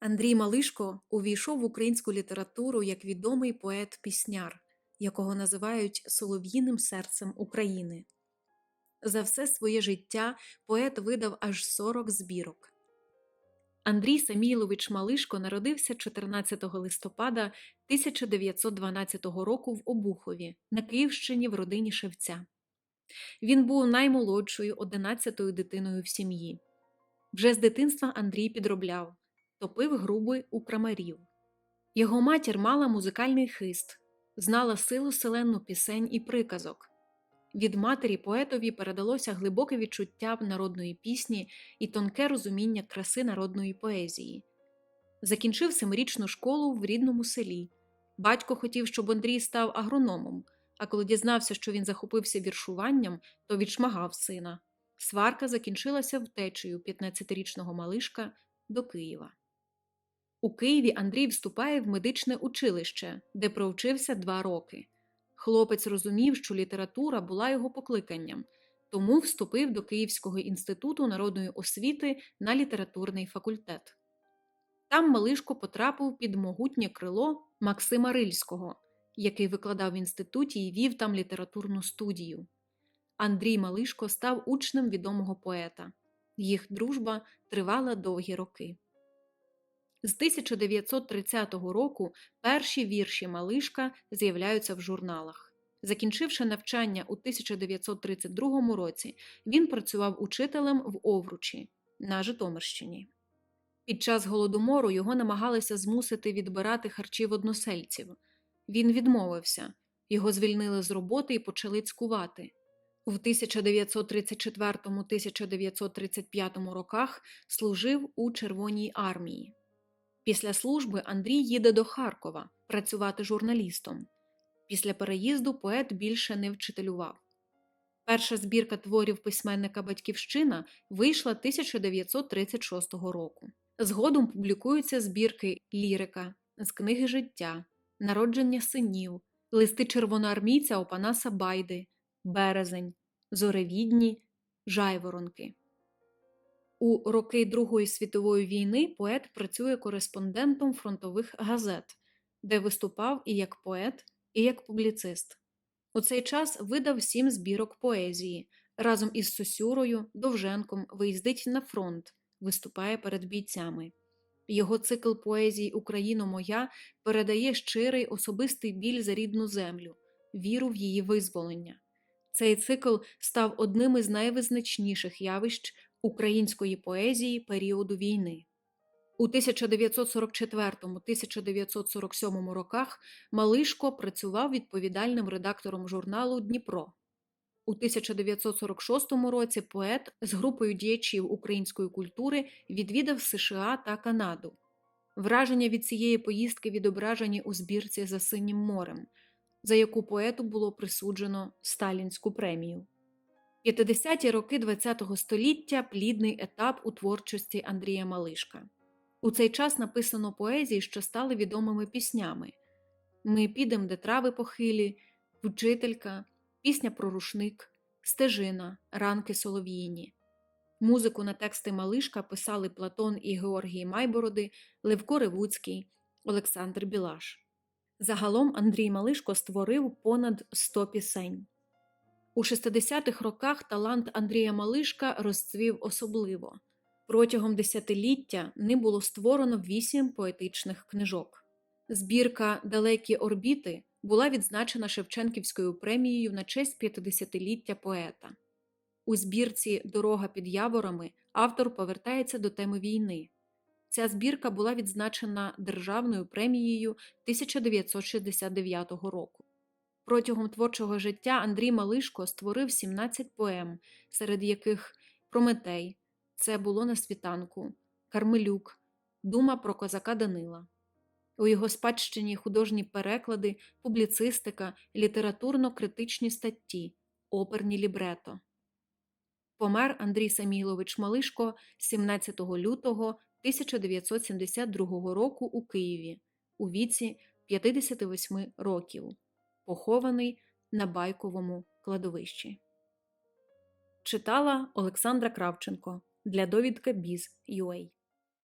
Андрій Малишко увійшов в українську літературу як відомий поет-пісняр, якого називають солов'їним серцем України. За все своє життя поет видав аж 40 збірок. Андрій Самійлович Малишко народився 14 листопада 1912 року в Обухові на Київщині в родині Шевця. Він був наймолодшою 11-ю дитиною в сім'ї. Вже з дитинства Андрій підробляв, топив груби у крамарів. Його матір мала музикальний хист, знала силу селенну пісень і приказок. Від матері поетові передалося глибоке відчуття народної пісні і тонке розуміння краси народної поезії. Закінчив семирічну школу в рідному селі. Батько хотів, щоб Андрій став агрономом, а коли дізнався, що він захопився віршуванням, то відшмагав сина. Сварка закінчилася втечею 15-річного малишка до Києва. У Києві Андрій вступає в медичне училище, де провчився два роки. Хлопець розумів, що література була його покликанням, тому вступив до Київського інституту народної освіти на літературний факультет. Там Малишко потрапив під могутнє крило Максима Рильського, який викладав в інституті і вів там літературну студію. Андрій Малишко став учнем відомого поета. Їх дружба тривала довгі роки. З 1930 року перші вірші Малишка з'являються в журналах. Закінчивши навчання у 1932 році, він працював учителем в Овручі на Житомирщині. Під час голодомору його намагалися змусити відбирати харчі односельців. Він відмовився, його звільнили з роботи і почали цькувати. В 1934-1935 роках служив у Червоній армії. Після служби Андрій їде до Харкова працювати журналістом. Після переїзду поет більше не вчителював. Перша збірка творів письменника Батьківщина вийшла 1936 року. Згодом публікуються збірки Лірика з книги життя, Народження синів, листи червоноармійця Опанаса Байди, Березень, Зоревідні, Жайворонки. У роки Другої світової війни поет працює кореспондентом фронтових газет, де виступав і як поет, і як публіцист. У цей час видав сім збірок поезії. Разом із Сосюрою, Довженком виїздить на фронт, виступає перед бійцями. Його цикл поезії Україно моя передає щирий особистий біль за рідну землю, віру в її визволення. Цей цикл став одним із найвизначніших явищ української поезії періоду війни. У 1944-1947 роках Малишко працював відповідальним редактором журналу Дніпро. У 1946 році поет з групою діячів української культури відвідав США та Канаду. Враження від цієї поїздки відображені у збірці За Синім морем, за яку поету було присуджено Сталінську премію. 50-ті роки ХХ століття плідний етап у творчості Андрія Малишка. У цей час написано поезії, що стали відомими піснями Ми підем, де трави похилі, Вчителька, Пісня про рушник, Стежина, Ранки Солов'їні. Музику на тексти Малишка писали Платон і Георгій Майбороди, Левко Ревуцький, Олександр Білаш. Загалом Андрій Малишко створив понад 100 пісень. У 60-х роках талант Андрія Малишка розцвів особливо. Протягом десятиліття ним було створено вісім поетичних книжок. Збірка Далекі орбіти була відзначена Шевченківською премією на честь 50-ліття поета. У збірці Дорога під яворами автор повертається до теми війни. Ця збірка була відзначена Державною премією 1969 року. Протягом творчого життя Андрій Малишко створив 17 поем, серед яких Прометей, Це було на світанку, Кармелюк, Дума про козака Данила. У його спадщині художні переклади, публіцистика, літературно-критичні статті, оперні лібрето. Помер Андрій Самілович Малишко 17 лютого 1972 року у Києві у віці 58 років похований на байковому кладовищі. Читала Олександра Кравченко для довідка Біз.UA